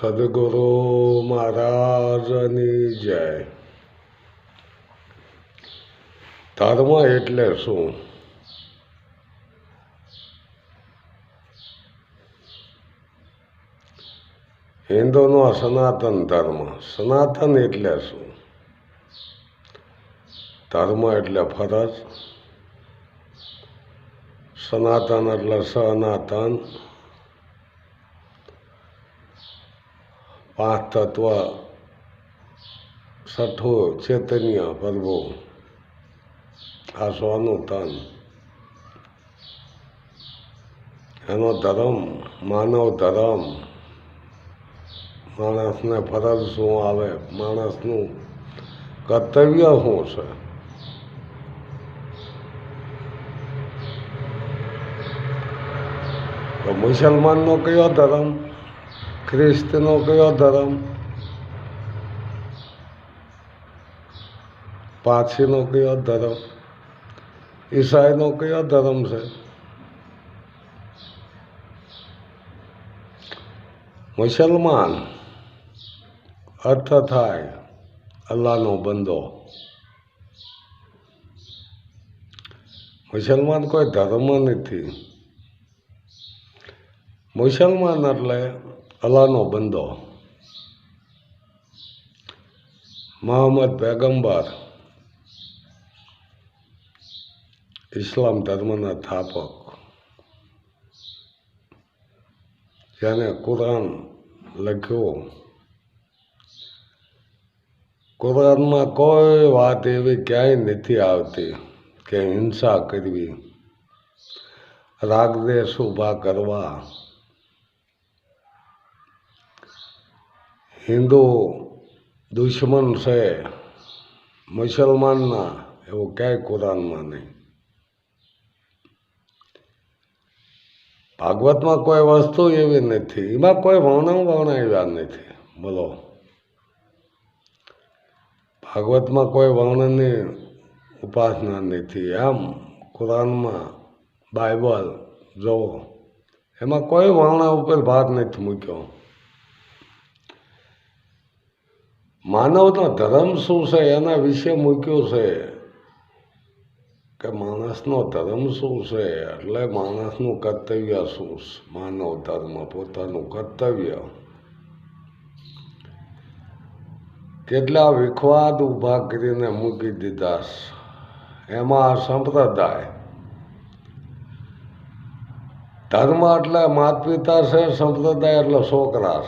સદગુરુ મહારાજની જય. ધર્મ એટલે શું? હિન્દુનો સનાતન ધર્મ. સનાતન એટલે શું? ધર્મ એટલે ફરજ. સનાતન એટલે સનાતન. પાંચ તત્વ છઠ્ઠું ચૈતન્ય પ્રભુ આ સોનું તન. એનો ધર્મ, માનવ ધર્મ. માણસને ફરજ શું આવે? માણસનું કર્તવ્ય શું છે? મુસલમાનનો કયો ધર્મ? ખ્રિસ્તનો કયો ધર્મ પારસીનો કયો ધર્મ ઈસાઈનો કયો ધર્મ છે મુસલમાન અર્થ થાય અલ્લાહનો બંદો મુસલમાન કોઈ ધર્મ નથી મુસલમાન એટલે અલ્લાહનો બંદો. મહમ્મદ પેગંબર ઇસ્લામ ધર્મના સ્થાપક. જેને કુરાન લખ્યો. કુરાનમાં કોઈ વાત એવી ક્યાંય નથી આવતી કે હિંસા કરવી, રાગદેશ ઊભા કરવા. હિન્દુ દુશ્મન છે, મુસલમાનના, એવું ક્યાંય કુરાનમાં નહીં. ભાગવતમાં કોઈ વસ્તુ એવી નથી, એમાં કોઈ વર્ણન વર્ણાવ્યા નથી, બોલો. ભાગવતમાં કોઈ વર્ણનની ઉપાસના નથી, આમ કુરાનમાં બાઇબલ, જો, એમાં કોઈ વર્ણ ઉપર ભાર નથી મૂક્યો. માનવનો ધર્મ શું છે? એના વિશે મૂક્યો છે કે માણસનો ધર્મ શું છે? એટલે માણસનું કર્તવ્ય શું છે? માનવ ધર્મ, પોતાનું કર્તવ્ય. કેટલા વિખવાદ ઊભા કરીને મૂકી દીધા એમાં સંપ્રદાય. ધર્મ એટલે માતા પિતા છે, સંપ્રદાય એટલે છોકરા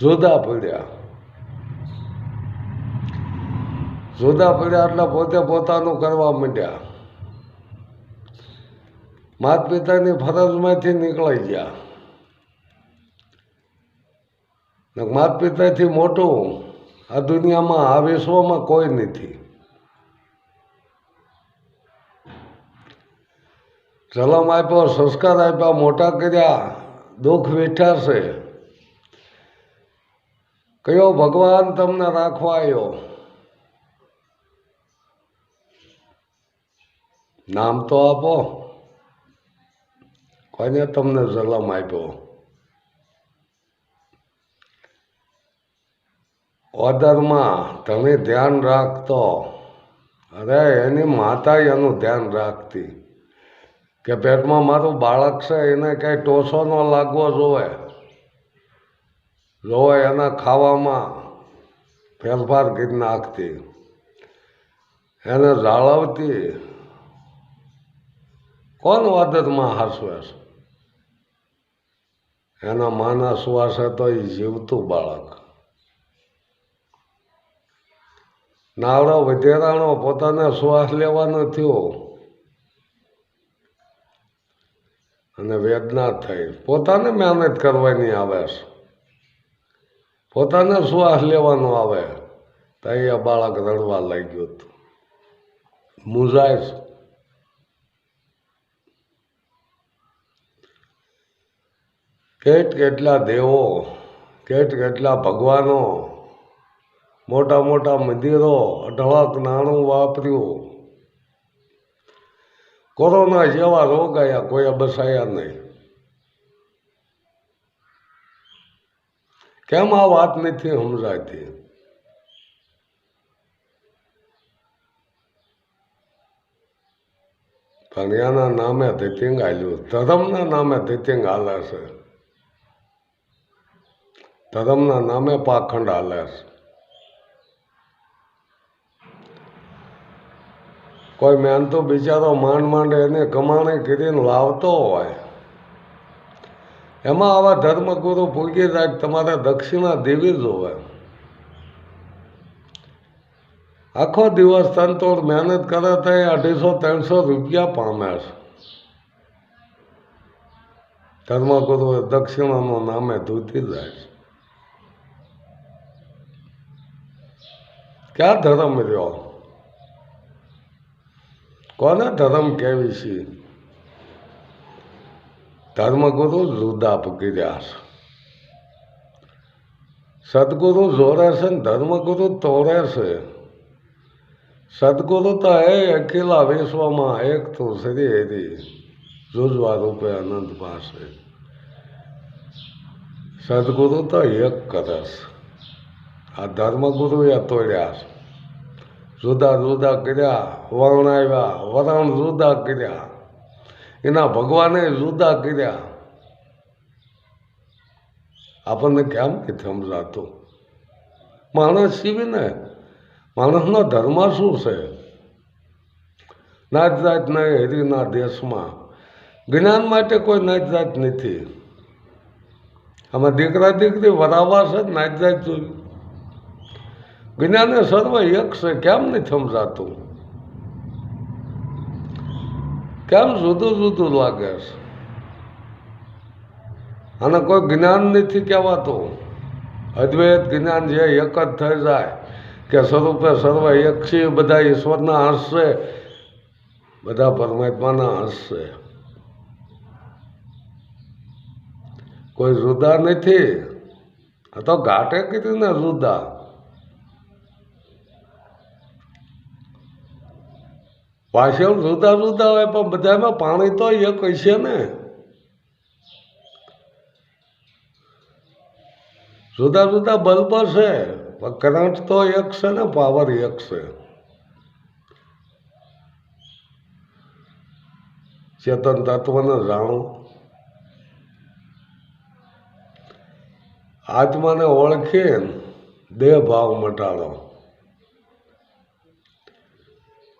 જુદા પડ્યા. જુદા પડ્યા એટલે પોતે પોતાનું કરવા માંડ્યા. માત પિતાની ફરજમાંથી નીકળી ગયા. માત પિતાથી મોટું આ દુનિયામાં, આ વિશ્વમાં કોઈ નથી. જલમ આપ્યો, સંસ્કાર આપ્યા, મોટા કર્યા, દુઃખ વિઠાશે. કયો ભગવાન તમને રાખવા આવ્યો નામ તો આપો. કોને તમને જલમ આપ્યો? ઓર્ડરમાં તમે ધ્યાન રાખતો. અરે, એની માતા એનું ધ્યાન રાખતી. કે પેટમાં મારું બાળક છે, એને કંઈ ટોસો ન લાગવો જોવે. જોવે એના ખાવામાં ફેરફાર કરી નાખતી. એને જાળવતી. કોણ વાદતમાં હાસવે છે? એના માના શ્વાસે તો એ જીવતું બાળક. નાવડો વધેરાણો પોતાને શ્વાસ લેવાનો થયો. અને વેદના થઈ. પોતાને મહેનત કરવાની આવે છે. પોતાને શ્વાસ લેવાનો આવે. તો એ બાળક રડવા લાગ્યું હતું. મૂંઝાય છે. કેટ કેટલા દેવો, કેટ કેટલા ભગવાનો, મોટા મોટા મંદિરો, અઢળક નાણું વાપર્યું. કોરોના જેવા રોગ આવ્યા કોઈ બસાયા નહીં. કેમ આ વાત નથી સમજાતી? કન્યાના નામે ધતિંગ હાલ્યું ધર્મના નામે ધતિંગ હાલે છે. ધર્મના નામે પાખંડ હાલે કોઈ મહેનતો બિચારો માંડ માંડ એને કમાણી કરીને લાવતો હોય. એમાં આવા ધર્મગુરુ ભૂગી જાય તમારે દક્ષિણા દેવી જોવે આખો દિવસ તનતોડ મહેનત કરે તો અઢીસો ત્રણસો રૂપિયા પામે છે. ધર્મગુરુ દક્ષિણાનું નામે ધૂતી જાય છે. ક્યાં ધર્મ રહ્યો? કોને ધર્મ કેવી છે? ધર્મગુરુ જુદા પકડ્યા છે. સદગુરુ જોડે છે ને ધર્મગુરુ તોરે છે. સદગુરુ તો હે અખિલા વિશ્વમાં એક તો શ્રી હરી, જુજવા રૂપે અનંત પાસે. સદગુરુ તો એક કરે છે આ ધર્મગુરુએ તોડ્યા જુદા જુદા કર્યા વર્ણ આવ્યા, વરણ જુદા કર્યા. એના ભગવાને જુદા કર્યા. આપણને કેમ કે સમજાતું? માણસ સીવીને માણસનો ધર્મ શું છે? નાત જાત હેરીના હરિના દેશમાં જ્ઞાન માટે કોઈ નાત જાત નથી. આમાં દીકરા દીકરી વરાવા છે નાત જાત જોયું. જ્ઞાને સર્વ યક્ષ કેમ નથી સમજાતું કેમ જુદું જુદું લાગે છે? અને કોઈ જ્ઞાન નથી કહેવાતું. અદ્વૈત જ્ઞાન જે એક જ થઈ જાય કે સ્વરૂપે સર્વ યક્ષી બધા ઈશ્વરના હસશે બધા પરમાત્માના હસશે કોઈ જુદા નથી. આ તો ઘાટે કીધું ને જુદા. પાછળ જુદા જુદા હોય, પણ બધામાં પાણી તો એક હશે ને. જુદા જુદા બલ્બ છે કરંટ તો એક છે ને, પાવર એક છે. ચેતન તત્વને જાણો. આત્માને ઓળખીને દેહ ભાવ મટાડો.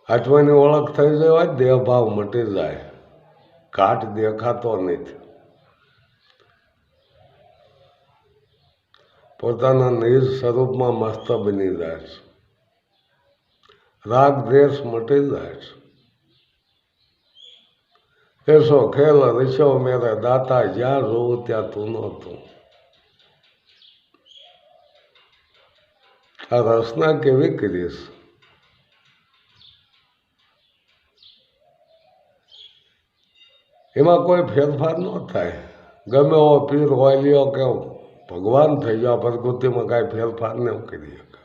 આત્માની ઓળખ થઈ જાય દેહભાવ મટી જાય. ઘાટ દેખાતો નથી. પોતાના નિજ સ્વરૂપમાં મસ્ત બની જાય છે. રાગ દ્વેષ મટી જાય છે. એસો ખેલ ઋષો મેરે દાતા જ્યાં જોવું ત્યાં તું નહોતું આ રચના કેવી કરીશ? એમાં કોઈ ફેરફાર ન થાય. ગમે એવો પીર હોય, લ્યો કે ભગવાન થઈ ગયો પ્રકૃતિમાં કાંઈ ફેરફાર ન કરી શકે.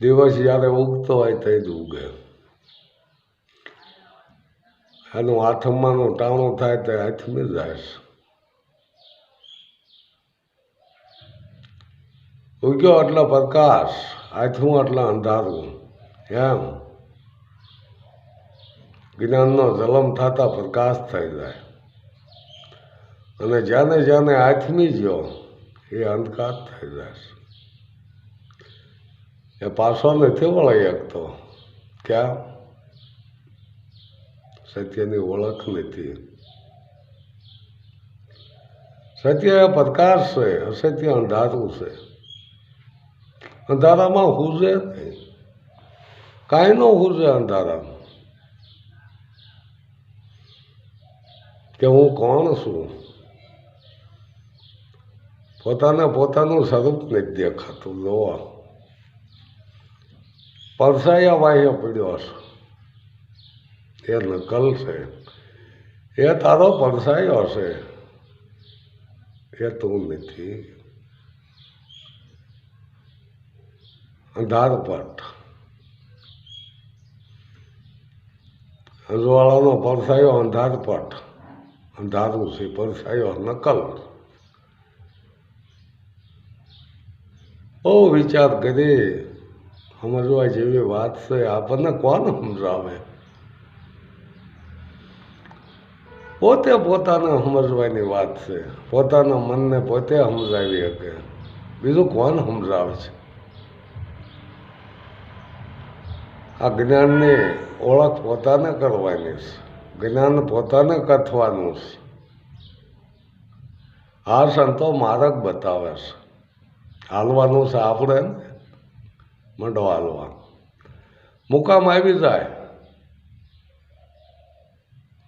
દિવસ જ્યારે ઉગતો હોય તે જ ઉગે. એનું આથમવાનું ટાણું થાય તે હાથમી જાય ઉગ્યો એટલે પ્રકાશ, હાથમાં એટલે અંધારું. એમ. જ્ઞાનનો જલમ થતા પ્રકાશ થઈ જાય. અને જાને જાને આથમી ગયો, એ અંધકાર થઈ જાય એ પાછો નથી વળાઈ શકતો ક્યાં? સત્યની ઓળખ નથી. સત્ય એ પ્રકાશ છે, અસત્ય અંધારું છે. અંધારામાં હું છે નહીં. કાંઈ ન હુજે અંધારામાં કે હું કોણ છું? પોતાના પોતાનું સ્વરૂપ નથી દેખાતું જોવા પરસાયા વાહ્ય પડ્યો છે એ નકલ છે. એ તારો પરસાયો છે એ તું નથી. અંધારપટ અજવાળાનો પરસાયો અંધારપટ અંધારું છે, પરસાયો નકલ. બહુ વિચાર કરી. સમજવા જેવી વાત છે, આપણને કોણ સમજાવે? પોતે પોતાને સમજવાની વાત છે. પોતાના મનને પોતે સમજાવી શકે. બીજું કોણ સમજાવે છે? આ જ્ઞાનની ઓળખ પોતાને કરવાની છે. જ્ઞાન પોતાને કથવાનું છે. આ સંતો માર્ગ બતાવે છે. હાલવાનું છે આપણે ને? મંડો હાલવા મુકામ આવી જાય.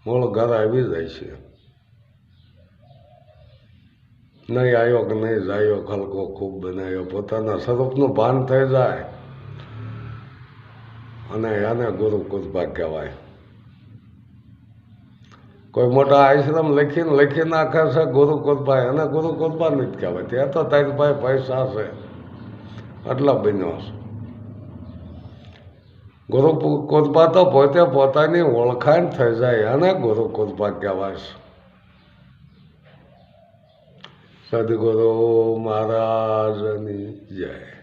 મૂળ ઘર આવી જાય છે. નહીં આવ્યો કે નહીં જાયો ખલકો ખૂબ બનાવ્યો પોતાના સ્વરૂપનું ભાન થઈ જાય. અને આને ગુરુ કૃપા કહેવાય. કોઈ મોટા આશ્રમ લખીને લખી નાખે છે ગુરુ કૃપા એને ગુરુ કૃપા નથી કહેવાય. ત્યાં તો તારી પાસે પૈસા છે. એટલા બન્યો છે. ગુરુ કૃપા તો પોતે પોતાની ઓળખાણ થઈ જાય, એને ગુરુ કૃપા કહેવાય છે. સદગુરુ મહારાજની જય.